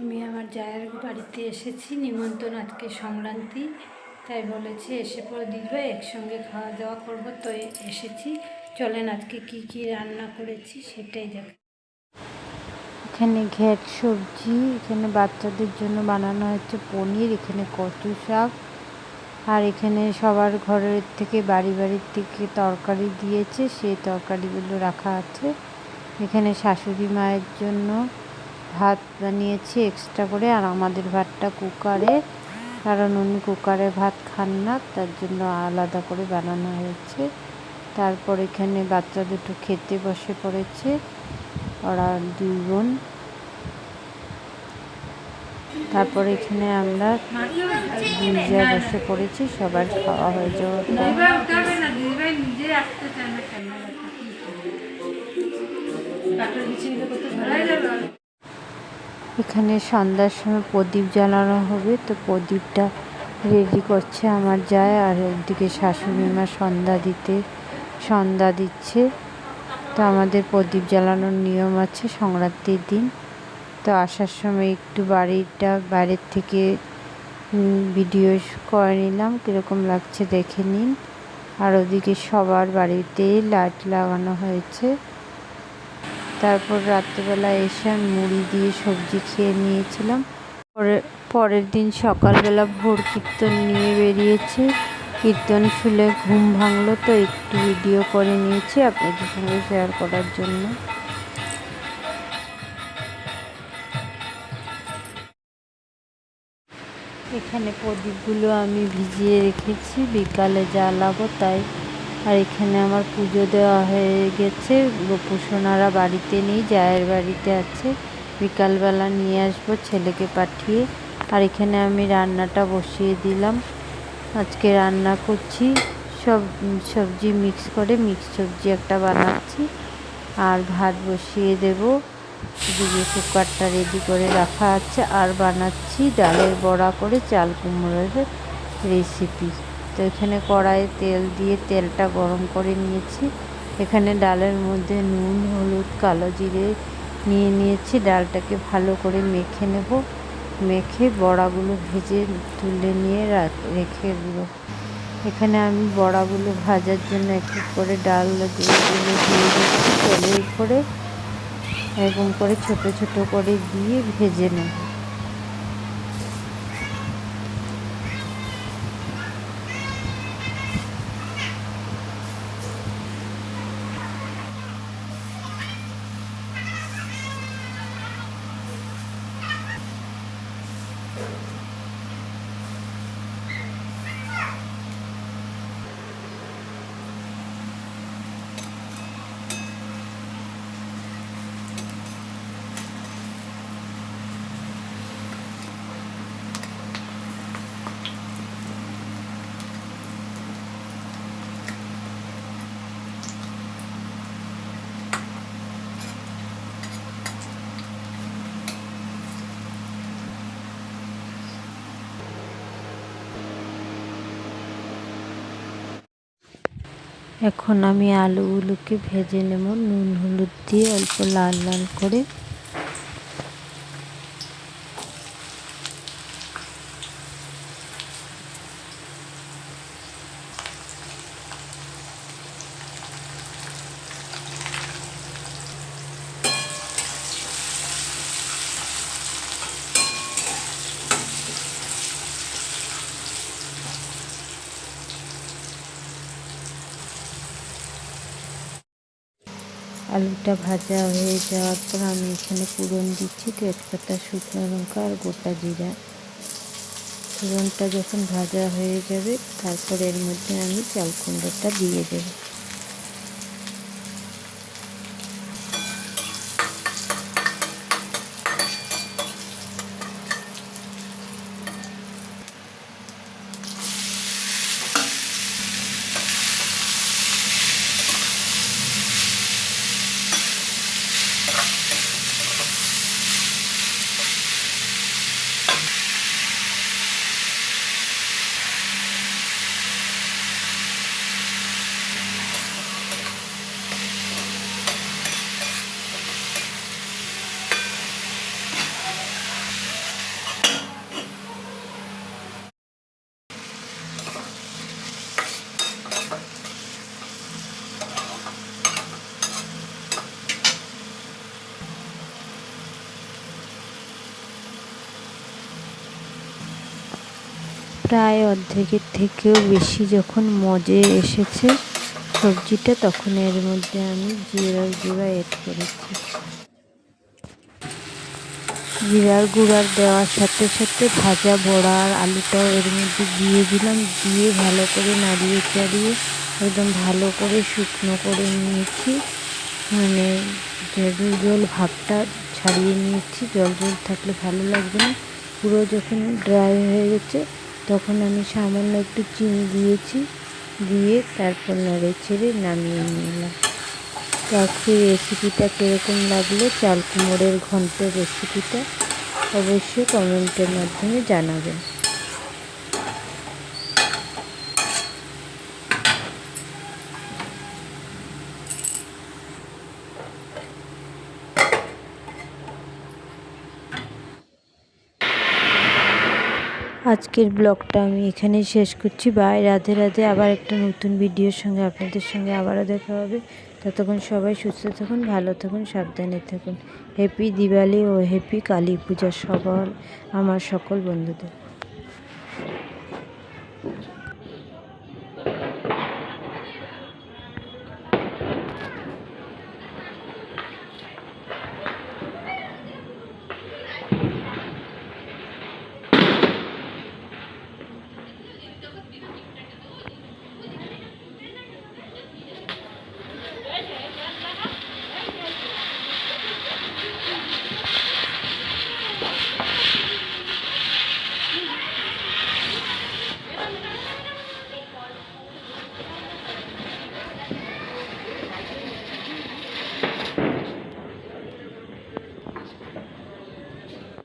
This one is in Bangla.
আমি আমার জায়ের বাড়িতে এসেছি, নিমন্ত্রণ আজকে সংক্রান্তি, তাই বলেছে, এসে পরে দিদিভাই একসঙ্গে খাওয়া দাওয়া করব। তো এসেছি। চলেন আজকে কি কি রান্না করেছি সেটাই দেখ। এখানে ঘ্যাট সবজি, এখানে বাচ্চাদের জন্য বানানো হচ্ছে পনির, এখানে কচু শাক, আর এখানে সবার ঘরের থেকে, বাড়ি বাড়ির থেকে তরকারি দিয়েছে সেই তরকারিগুলো রাখা আছে। এখানে শাশুড়ি মায়ের জন্য ভাত বানিয়েছি এক্সট্রা করে আর আমাদের ভাতটা কুকারে, কারণ উনি কুকারে ভাত খান না, তার জন্য আলাদা করে বানানো হয়েছে। তারপর এখানে বাচ্চা দুটো খেতে বসে পড়েছে, ওরা দুই বোন। তারপর এখানে আমরা যা বসে পড়েছি, সবার খাওয়া হয়ে যাওয়ার এখানে সন্ধ্যার সময় প্রদীপ জ্বালানো হবে, তো প্রদীপটা রেডি করছে আমার যায়, আর একদিকে শাশুড়ি মা সন্ধ্যা দিতে, সন্ধ্যা দিচ্ছে। তো আমাদের প্রদীপ জ্বালানোর নিয়ম আছে সংক্রান্তির দিন। তো আসার সময় একটু বাড়িটা বাইরের থেকে ভিডিও করে নিলাম, কীরকম লাগছে দেখে নিন। আর ওদিকে সবার বাড়িতেই লাইট লাগানো হয়েছে। তারপর রাত্রেবেলা এসে মুড়ি দিয়ে সবজি খেয়ে নিয়েছিলাম। পরে, পরের দিন সকালবেলা ভোর কীর্তন নিয়ে বেরিয়েছি। কীর্তন শুলে ঘুম ভাঙলো, তো একটু ভিডিও করে নিয়েছি আপনাদের সঙ্গে শেয়ার করার জন্য। এখানে প্রদীপগুলো আমি ভিজিয়ে রেখেছি, বিকালে জ্বালাবো, তাই আর এখানে আমার পুজো দেওয়া হয়ে গেছে। গোপুসোনারা বাড়িতে নেই, জায়ের বাড়িতে আছে। বিকালবেলা নিয়ে আসব ছেলেকে পাঠিয়ে। আর এখানে আমি রান্নাটা বসিয়ে দিলাম। আজকে রান্না করছি। সব, সবজি মিক্স করে মিক্স সবজি একটা বানাচ্ছি। আর ভাত বসিয়ে দেব। এদিকে কুকারটা রেডি করে রাখা আছে। আর বানাচ্ছি ডালের বড়া করে চাল কুমড়োর রেসিপি তো এখানে কড়াইয়ে তেল দিয়ে তেলটা গরম করে নিয়েছি। এখানে ডালের মধ্যে নুন, হলুদ, কালো জিরে নিয়ে নিয়েছি। ডালটাকে ভালো করে মেখে নেব। মেখে বড়াগুলো ভেজে তুলে নিয়ে রাখ- দেবো। এখানে আমি বড়াগুলো ভাজার জন্য একটু করে ডাল দিয়ে দিয়ে দিচ্ছি তেলের উপরে এরকম করে ছোট ছোট করে দিয়ে ভেজে নেব। এখন আমি আলুগুলোকে ভেজে নেব নুন হলুদ দিয়ে অল্প লাল লাল করে। আলুটা ভাজা হয়ে যাওয়ার পর আমি এখানে পুরন দিচ্ছি তেজপাতা, শুকনো লঙ্কা আর গোটা জিরা। পুরনটা যখন ভাজা হয়ে যাবে, তারপর এর মধ্যে আমি চাল কুমড়োটা দিয়ে দেবো। প্রায় অর্ধেকের থেকেও বেশি যখন মজে এসেছে সবজিটা, তখন এর মধ্যে আমি জিরার গুঁড়া এড করেছি। জিরার গুঁড়ার দেওয়ার সাথে সাথে ভাজা বড়া আর আলুটাও এর মধ্যে দিয়ে দিলাম, দিয়ে ভালো করে নাড়িয়ে চাড়িয়ে একদম ভালো করে শুকনো করে নিয়েছি। মানে জল জল ভাবটা ছাড়িয়ে নিয়েছি, জল জল থাকলে ভালো লাগবে না। পুরো যখন ড্রাই হয়ে গেছে তখন আমি সামান্য একটু চিনি দিয়েছি, দিয়ে তারপর নড়ে ছেড়ে নামিয়ে নিলাম। আজকে রেসিপিটা কীরকম লাগল? চাল কুমড়ের ঘন্ট রেসিপিটা অবশ্যই কমেন্টের মাধ্যমে জানাবেন। আজকের ব্লগটা আমি এখানেই শেষ করছি। বাই, রাধে রাধে। আবার একটা নতুন ভিডিওর সঙ্গে আপনাদের সঙ্গে আবারও দেখা হবে। ততক্ষণ সবাই সুস্থ থাকুন, ভালো থাকুন, সাবধানে থাকুন। হ্যাপি দিওয়ালি ও হ্যাপি কালী পূজা সবার, আমার সকল বন্ধুদের।